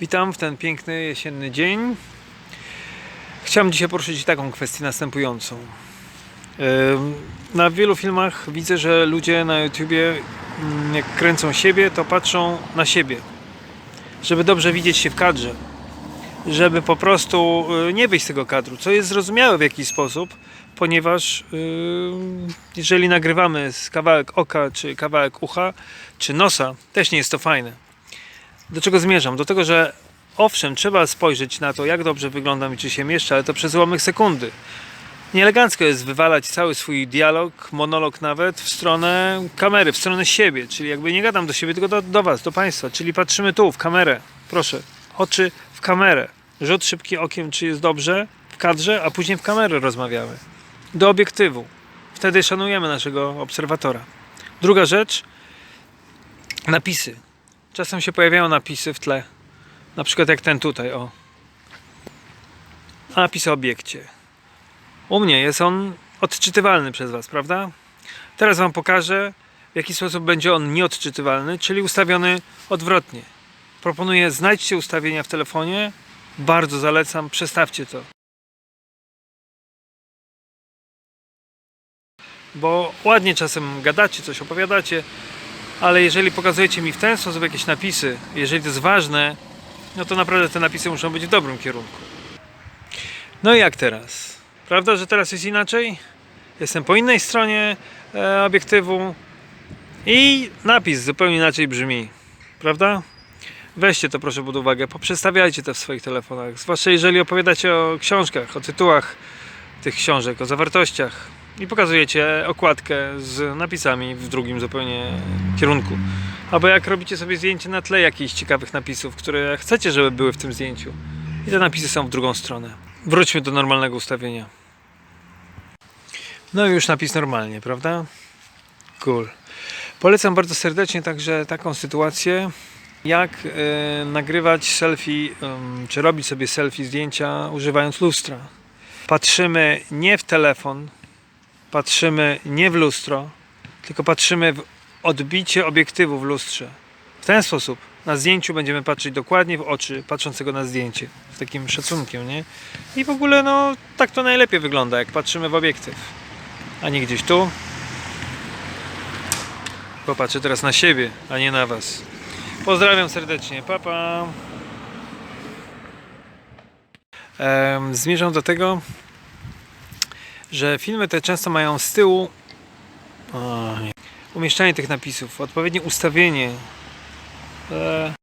Witam w ten piękny jesienny dzień. Chciałem dzisiaj poruszyć taką kwestię następującą. Na wielu filmach widzę, że ludzie na YouTubie, mm, jak kręcą siebie, to patrzą na siebie, żeby dobrze widzieć się w kadrze, żeby po prostu y, nie wyjść z tego kadru, co jest zrozumiałe w jakiś sposób, ponieważ ym, jeżeli nagrywamy z kawałek oka, czy kawałek ucha, czy nosa, też nie jest to fajne. Do czego zmierzam? Do tego, że owszem, trzeba spojrzeć na to, jak dobrze wyglądam i czy się mieszczę, ale to przez ułamek sekundy. Nieelegancko jest wywalać cały swój dialog, monolog nawet w stronę kamery, w stronę siebie, czyli jakby nie gadam do siebie, tylko do, do Was, do Państwa, czyli patrzymy tu, w kamerę, proszę, oczy w kamerę, rzut szybki okiem, czy jest dobrze w kadrze, a później w kamerę rozmawiamy, do obiektywu. Wtedy szanujemy naszego obserwatora. Druga rzecz, napisy. Czasem się pojawiają napisy w tle, na przykład jak ten tutaj, o. Napis o obiekcie. U mnie jest on odczytywalny przez Was, prawda? Teraz Wam pokażę, w jaki sposób będzie on nieodczytywalny, czyli ustawiony odwrotnie. Proponuję, znajdźcie ustawienia w telefonie. Bardzo zalecam, przestawcie to. Bo ładnie czasem gadacie, coś opowiadacie, ale jeżeli pokazujecie mi w ten sposób jakieś napisy, jeżeli to jest ważne, no to naprawdę te napisy muszą być w dobrym kierunku. No i jak teraz? Prawda, że teraz jest inaczej? Jestem po innej stronie e, obiektywu i napis zupełnie inaczej brzmi. Prawda? Weźcie to proszę pod uwagę, poprzestawiajcie to w swoich telefonach, zwłaszcza jeżeli opowiadacie o książkach, o tytułach tych książek, o zawartościach i pokazujecie okładkę z napisami w drugim zupełnie kierunku. Albo jak robicie sobie zdjęcie na tle jakichś ciekawych napisów, które chcecie, żeby były w tym zdjęciu. I te napisy są w drugą stronę. Wróćmy do normalnego ustawienia. No i już napis normalnie, prawda? Cool. Polecam bardzo serdecznie także taką sytuację, jak e, nagrywać selfie, em, czy robić sobie selfie zdjęcia używając lustra. Patrzymy nie w telefon, patrzymy nie w lustro, tylko patrzymy w odbicie obiektywu w lustrze. W ten sposób na zdjęciu będziemy patrzeć dokładnie w oczy patrzącego na zdjęcie. Z takim szacunkiem, nie? I w ogóle, no, tak to najlepiej wygląda, jak patrzymy w obiektyw. A nie gdzieś tu. Popatrzę teraz na siebie, a nie na Was. Pozdrawiam serdecznie. Pa, pa. Zmierzam do tego, że filmy te często mają z tyłu umieszczanie tych napisów, odpowiednie ustawienie. E,